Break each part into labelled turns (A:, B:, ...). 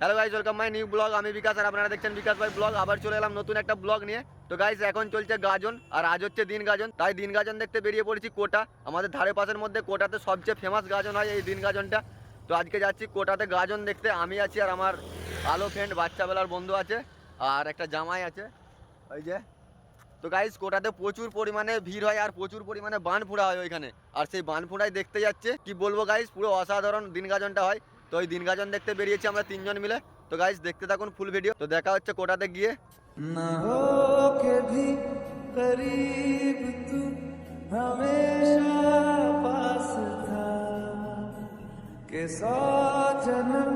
A: Hello guys welcome my new blog আমি বিকাশ আর আপনারা দেখছেন বিকাশ ভাই ব্লগ আবার চলে এলাম নতুন একটা ব্লগ নিয়ে। তো গাইজ এখন চলছে গাজন, আর আজ হচ্ছে দিন গাজন। তাই দিন গাজন দেখতে বেরিয়ে পড়েছি কোটা। আমাদের ধারে পাশের মধ্যে কোটাতে সবচেয়ে ফেমাস গাজন হয় এই দিন গাজনটা। তো আজকে যাচ্ছি কোটাতে গাজন দেখতে। আমি আছি আর আমার ভালো ফ্রেন্ড বাচ্চা বেলার বন্ধু আছে, আর একটা জামাই আছে। ওই যে তো গাইজ কোটাতে প্রচুর পরিমাণে ভিড় হয় আর প্রচুর পরিমাণে বান ফুড়া হয় ওইখানে আর সেই বান ফুড়াই দেখতে যাচ্ছে কি বলবো গাইজ পুরো অসাধারণ দিন গাজনটা হয় তো ওই দিন গাজন দেখতে বেরিয়েছি আমরা তিনজন মিলে তো গাইজ দেখতে থাকুন ফুল ভিডিও তো দেখা হচ্ছে কোটাতে গিয়ে
B: न हो के भी करीब तू हमेशा पास था के सौ जन्म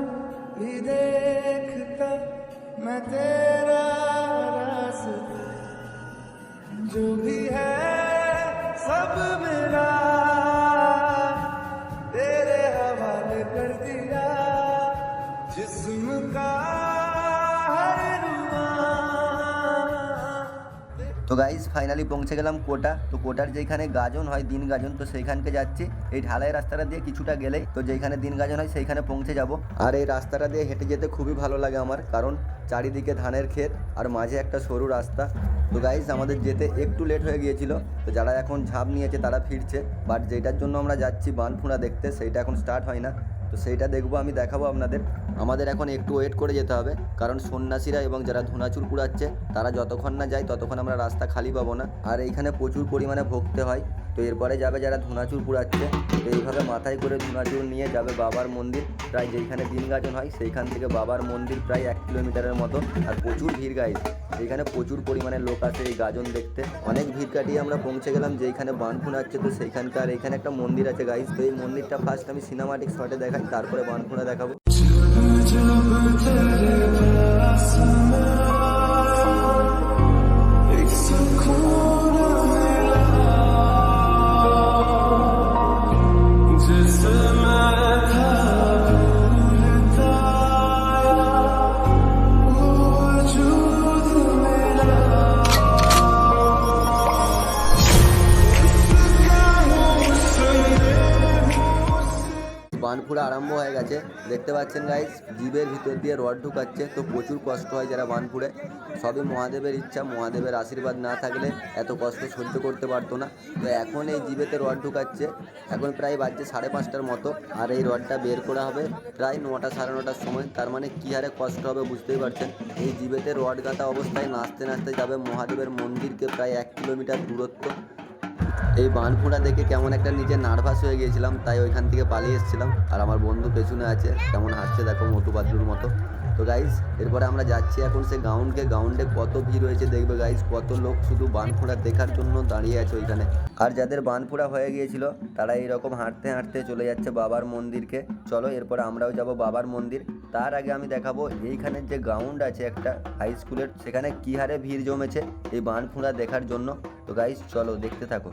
B: भी देखता मैं तेरा जो भी है सब मेरा
A: তো গাইজ ফাইনালি পৌঁছে গেলাম কোটা। তো কোটার যেখানে গাজন হয়, দিন গাজন, তো সেইখানকে যাচ্ছি। এই ঢালাই রাস্তাটা দিয়ে কিছুটা গেলেই, তো যেখানে দিন গাজন হয়, সেইখানে পৌঁছে যাব। আর এই রাস্তাটা দিয়ে হেঁটে যেতে খুবই ভালো লাগে আমার, কারণ চারিদিকে ধানের ক্ষেত আর মাঝে একটা সরু রাস্তা। তো গাইজ আমাদের যেতে একটু লেট হয়ে গিয়েছিল। তো যারা এখন ঝাঁপ নিয়েছে, তারা ফিরছে। বাট যেটার জন্য আমরা যাচ্ছি বানফুঁড়া দেখতে, সেইটা এখন স্টার্ট হয় না। তো সেইটা দেখব, আমি দেখাবো আপনাদের। আমাদের এখন একটু ওয়েট করে যেতে হবে, কারণ সন্ন্যাসীরা এবং যারা ধুনাচুর কুড়াচ্ছে, তারা যতক্ষণ না যায় ততক্ষণ আমরা রাস্তা খালি পাবো না। আর এইখানে প্রচুর পরিমাণে ভোগতে হয়। তো এরপরে যাবে যারা ধুনাচুর কুড়াচ্ছে তো এইভাবে মাথায় করে ধুনাচুর নিয়ে যাবে বাবার মন্দির। প্রায় যেইখানে দিন গাজন হয়, সেইখান থেকে বাবার মন্দির প্রায় এক কিলোমিটারের মতো। আর প্রচুর ভিড় গাইজ এইখানে প্রচুর পরিমাণে লোক আছে এই গাজন দেখতে। অনেক ভিড় কাটিয়ে আমরা পৌঁছে গেলাম যেইখানে বান ফুনাচ্ছে তো সেইখানকার এখানে একটা মন্দির আছে গাইজ তো এই মন্দিরটা ফার্স্ট আমি সিনেমাটিক শটে দেখাই, তারপরে বান দেখাবো। বানফুড়া আরম্ভ হয়ে গেছে। দেখতে পাচ্ছেন গাইজ জীবের ভিতর দিয়ে রড ঢুকাচ্ছে। তো প্রচুর কষ্ট হয় যারা বানফুড়ে সবই মহাদেবের ইচ্ছা, মহাদেবের আশীর্বাদ না থাকলে এত কষ্ট সহ্য করতে পারতো না। তো এখন এই জীবেতে রড ঢুকাচ্ছে। এখন প্রায় বাজছে সাড়ে পাঁচটার মতো। আর এই রডটা বের করা হবে প্রায় নটা সাড়ে নটার সময়। তার মানে কী হারে কষ্ট হবে বুঝতেই পারছেন? এই জীবেতে রড গাঁথা অবস্থায় নাচতে নাচতে যাবে মহাদেবের মন্দিরকে প্রায় এক কিলোমিটার দূরত্ব। এই বানফোঁড়া দেখে কেমন একটা নিজে নার্ভাস হয়ে গিয়েছিলাম, তাই ওইখান থেকে পালিয়ে এসেছিলাম। আর আমার বন্ধু পেছনে আছে, কেমন হাসছে দেখো মোটু পাতলুর মতো। তো গাইজ এরপরে আমরা যাচ্ছি এখন সে গ্রাউন্ডকে গ্রাউন্ডে কত ভিড় হয়েছে দেখবে গাইজ কত লোক শুধু বানফোঁড়া দেখার জন্য দাঁড়িয়ে আছে ওইখানে। আর যাদের বানফোঁড়া হয়ে গিয়েছিল, তারা এইরকম হাঁটতে হাঁটতে চলে যাচ্ছে বাবার মন্দিরকে। চলো এরপরে আমরাও যাব বাবার মন্দির। তার আগে আমি দেখাবো এইখানের যে গ্রাউন্ড আছে একটা হাই স্কুলের সেখানে কী হারে ভিড় জমেছে এই বানফোঁড়া দেখার জন্য। তো গাইজ চলো দেখতে থাকো।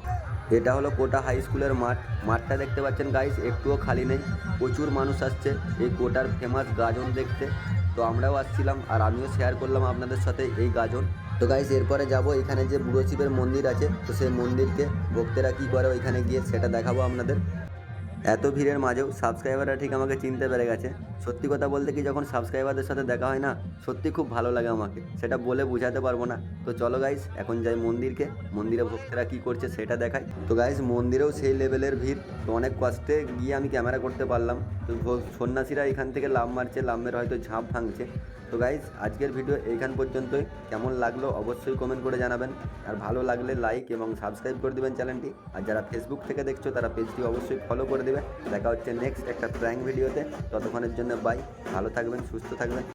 A: এটা হলো কোটা হাই স্কুলের মাঠ। মাঠটা দেখতে পাচ্ছেন গাইস একটুও খালি নেই। প্রচুর মানুষ আসছে এই কোটার ফেমাস গাজন দেখতে। তো আমরাও আসছিলাম আর আমিও শেয়ার করলাম আপনাদের সাথে এই গাজন। তো গাইস এরপরে যাব, এখানে যে বুড়ো শিবের মন্দির আছে, তো সেই মন্দিরকে ভক্তেরা কী করে ওইখানে গিয়ে সেটা দেখাবো আপনাদের। এত ভিড়ের মাঝেও সাবস্ক্রাইবাররা ঠিক আমাকে চিনতে পেরে গেছে। সত্যি কথা বলতে কি যখন সাবস্ক্রাইবারদের সাথে দেখা হয় না, সত্যি খুব ভালো লাগে আমাকে। সেটা বলে বোঝাতে পারব না। তো চলো গাইস এখন যাই মন্দিরকে। মন্দিরে ভক্তরা কি করছে সেটা দেখাই। তো গাইস মন্দিরেও সেই লেভেলের ভিড়। তো অনেক কষ্টে গিয়ে আমি ক্যামেরা করতে পারলাম। তো সন্ন্যাসীরা এখান থেকে লাভ মারছে লাভের হয়তো ঝাঁপ ভাঙছে। তো গাইজ আজকের ভিডিও এইখান পর্যন্তই। কেমন লাগল অবশ্যই কমেন্ট করে জানাবেন। আর ভালো লাগলে লাইক এবং সাবস্ক্রাইব করে দেবেন চ্যানেলটি আর যারা ফেসবুক থেকে দেখছ, তারা পেজটি অবশ্যই ফলো করে দেবে দেখা হচ্ছে নেক্সট একটা প্র্যাঙ্ক ভিডিওতে ততক্ষণের জন্য বাই ভালো থাকবেন সুস্থ থাকবেন।